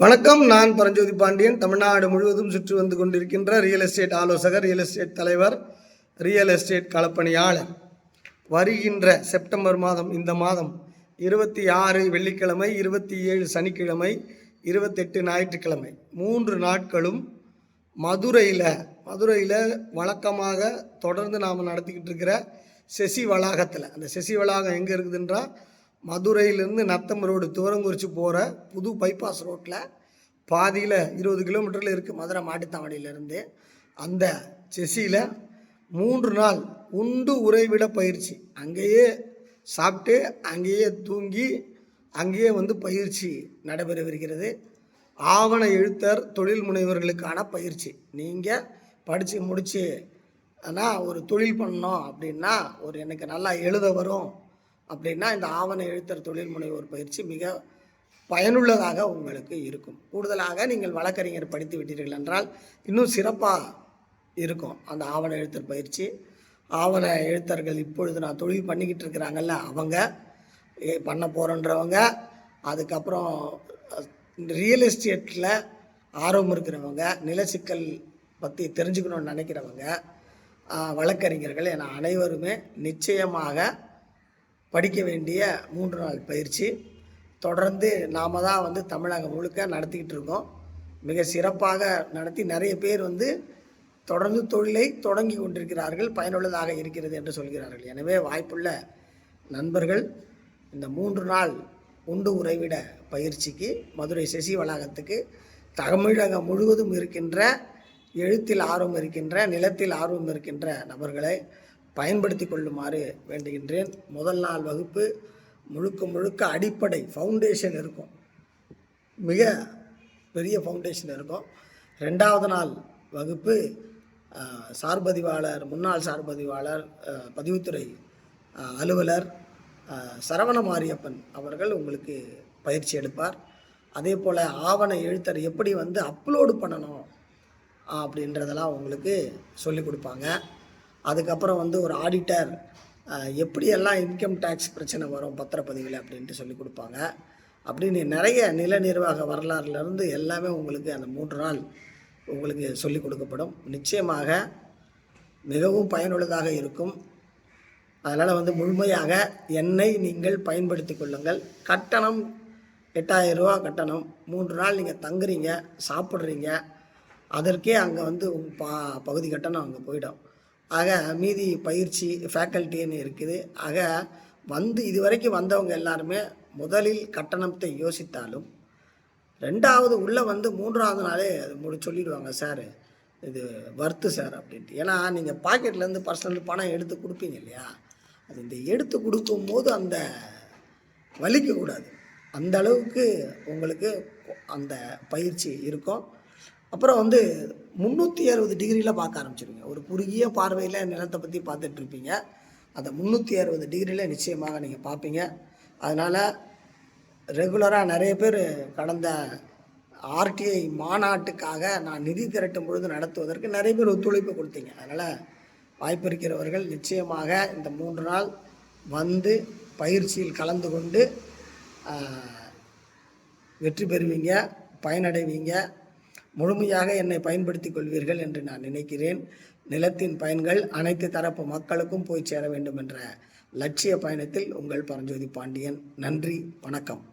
வணக்கம் நான் பரஞ்சோதி பாண்டியன். தமிழ்நாடு முழுவதும் சுற்றி வந்து கொண்டிருக்கின்ற ரியல் எஸ்டேட் ஆலோசகர் ரியல் எஸ்டேட் தலைவர் ரியல் எஸ்டேட் களப்பணியாளர். வருகின்ற செப்டம்பர் மாதம் இந்த மாதம் இருபத்தி ஆறு வெள்ளிக்கிழமை இருபத்தி ஏழு சனிக்கிழமை இருபத்தெட்டு ஞாயிற்றுக்கிழமை. மூன்று நாட்களும் மதுரையில் மதுரையில் வழக்கமாக தொடர்ந்து நாம் நடத்திக்கிட்டு இருக்கிற செசி வளாகத்தில். அந்த செசி வளாகம் எங்கே இருக்குதுன்றா? மதுரையிலேருந்து நத்தம் ரோடு துவரங்குறிச்சி போகிற புது பைபாஸ் ரோட்டில் பாதியில் இருபது கிலோமீட்டரில் இருக்குது மதுரை மாட்டுத்தாவணியிலேருந்து அந்த செசியில் மூன்று நாள் உண்டு உறைவிட பயிற்சி. அங்கேயே சாப்பிட்டு அங்கேயே தூங்கி அங்கேயே வந்து பயிற்சி நடைபெறவிருக்கிறது ஆவண எழுத்தர் தொழில் முனைவர்களுக்கான பயிற்சி. நீங்கள் படித்து முடித்து ஆனால் ஒரு தொழில் பண்ணோம் அப்படின்னா ஒரு எனக்கு நல்லா எழுத வரும். அப்படின்னா இந்த ஆவண எழுத்தர் தொழில் முனைவோர் பயிற்சி மிக பயனுள்ளதாக உங்களுக்கு இருக்கும். கூடுதலாக நீங்கள் வழக்கறிஞர் படித்து விட்டீர்கள் என்றால் இன்னும் சிறப்பாக இருக்கும் அந்த ஆவண எழுத்தர் பயிற்சி. ஆவண எழுத்தர்கள் இப்பொழுது நான் தொழில் பண்ணிக்கிட்டு இருக்கிறாங்கல்ல அவங்க பண்ண போகிறன்றவங்க அதுக்கப்புறம் ரியல் எஸ்டேட்டில் ஆர்வம் இருக்கிறவங்க நிலச்சிக்கல் பற்றி தெரிஞ்சுக்கணும்னு நினைக்கிறவங்க வழக்கறிஞர்கள் என அனைவருமே நிச்சயமாக படிக்க வேண்டிய மூன்று நாள் பயிற்சி. தொடர்ந்து நாம தான் வந்து தமிழகம் முழுக்க நடத்திக்கிட்டு இருக்கோம். மிக சிறப்பாக நடத்தி நிறைய பேர் வந்து தொடர்ந்து தொழிலை தொடங்கி கொண்டிருக்கிறார்கள் பயனுள்ளதாக இருக்கிறது என்று சொல்கிறார்கள். எனவே வாய்ப்புள்ள நண்பர்கள் இந்த மூன்று நாள் உண்டு உறைவிட பயிற்சிக்கு மதுரை சசி வளாகத்துக்கு தமிழகம் முழுவதும் இருக்கின்ற எழுத்தில் ஆர்வம் இருக்கின்ற நிலத்தில் ஆர்வம் இருக்கின்ற நபர்களை பயன்படுத்தி கொள்ளுமாறு வேண்டுகின்றேன். முதல் நாள் வகுப்பு முழுக்க முழுக்க அடிப்படை ஃபவுண்டேஷன் இருக்கும். மிக பெரிய ஃபவுண்டேஷன் இருக்கும். ரெண்டாவது நாள் வகுப்பு சார்பதிவாளர் முன்னாள் சார்பதிவாளர் பதிவுத்துறை அலுவலர் சரவண மாரியப்பன் அவர்கள் உங்களுக்கு பயிற்சி எடுப்பார். அதே போல் ஆவண எழுத்தர் எப்படி வந்து அப்லோடு பண்ணணும் அப்படின்றதெல்லாம் உங்களுக்கு சொல்லிக் கொடுப்பாங்க. அதுக்கப்புறம் வந்து ஒரு ஆடிட்டர் எப்படியெல்லாம் இன்கம் டேக்ஸ் பிரச்சனை வரும் பத்திரப்பதிவில் அப்படின்ட்டு சொல்லி கொடுப்பாங்க. அப்படின்னு நிறைய நில நிர்வாக வரலாறுலேருந்து எல்லாமே உங்களுக்கு அந்த மூன்று நாள் உங்களுக்கு சொல்லிக் கொடுக்கப்படும். நிச்சயமாக மிகவும் பயனுள்ளதாக இருக்கும். அதனால் வந்து முழுமையாக என்னை நீங்கள் பயன்படுத்தி கொள்ளுங்கள். கட்டணம் எட்டாயிரம் ரூபா கட்டணம். மூன்று நாள் நீங்கள் தங்குறீங்க சாப்பிட்றீங்க. அதற்கே அங்கே வந்து பா பகுதி கட்டணம் அங்கே போயிடும். ஆக மீதி பயிற்சி ஃபேக்கல்ட்டின்னு இருக்குது. ஆக வந்து இது வரைக்கும் வந்தவங்க எல்லாருமே முதலில் கட்டணத்தை யோசித்தாலும் ரெண்டாவது உள்ளே வந்து மூன்றாவது நாளே அது முடி சொல்லிடுவாங்க சார் இது வர்த்து சார் அப்படின்ட்டு. ஏன்னா நீங்கள் பாக்கெட்லேருந்து பர்சனல் பணம் எடுத்து கொடுப்பீங்க இல்லையா? அது இந்த எடுத்து கொடுக்கும்போது அந்த வலிக்கக்கூடாது. அந்த அளவுக்கு உங்களுக்கு அந்த பயிற்சி இருக்கும். அப்புறம் வந்து முந்நூற்றி அறுபது டிகிரியில் பார்க்க ஆரம்பிச்சிருங்க. ஒரு குறுகிய பார்வையில் நிலத்தை பற்றி பார்த்துட்ருப்பீங்க அதை அந்த முந்நூற்றி அறுபது டிகிரியில் நிச்சயமாக நீங்கள் பார்ப்பீங்க. அதனால் ரெகுலராக நிறைய பேர் கடந்த ஆர்டிஐ மாநாட்டுக்காக நான் நிதி திரட்டும் பொழுது நடத்துவதற்கு நிறைய பேர் ஒத்துழைப்பு கொடுத்தீங்க. அதனால் வாய்ப்பு இருக்கிறவர்கள் நிச்சயமாக இந்த மூன்று நாள் வந்து பயிற்சியில் கலந்து கொண்டு வெற்றி பெறுவீங்க பயனடைவீங்க. முழுமையாக என்னை பயன்படுத்திக் கொள்வீர்கள் என்று நான் நினைக்கிறேன். நிலத்தின் பயன்கள் அனைத்து தரப்பு மக்களுக்கும் போய் சேர வேண்டும் என்ற லட்சிய பயணத்தில் உங்கள் பரஞ்சோதி பாண்டியன். நன்றி வணக்கம்.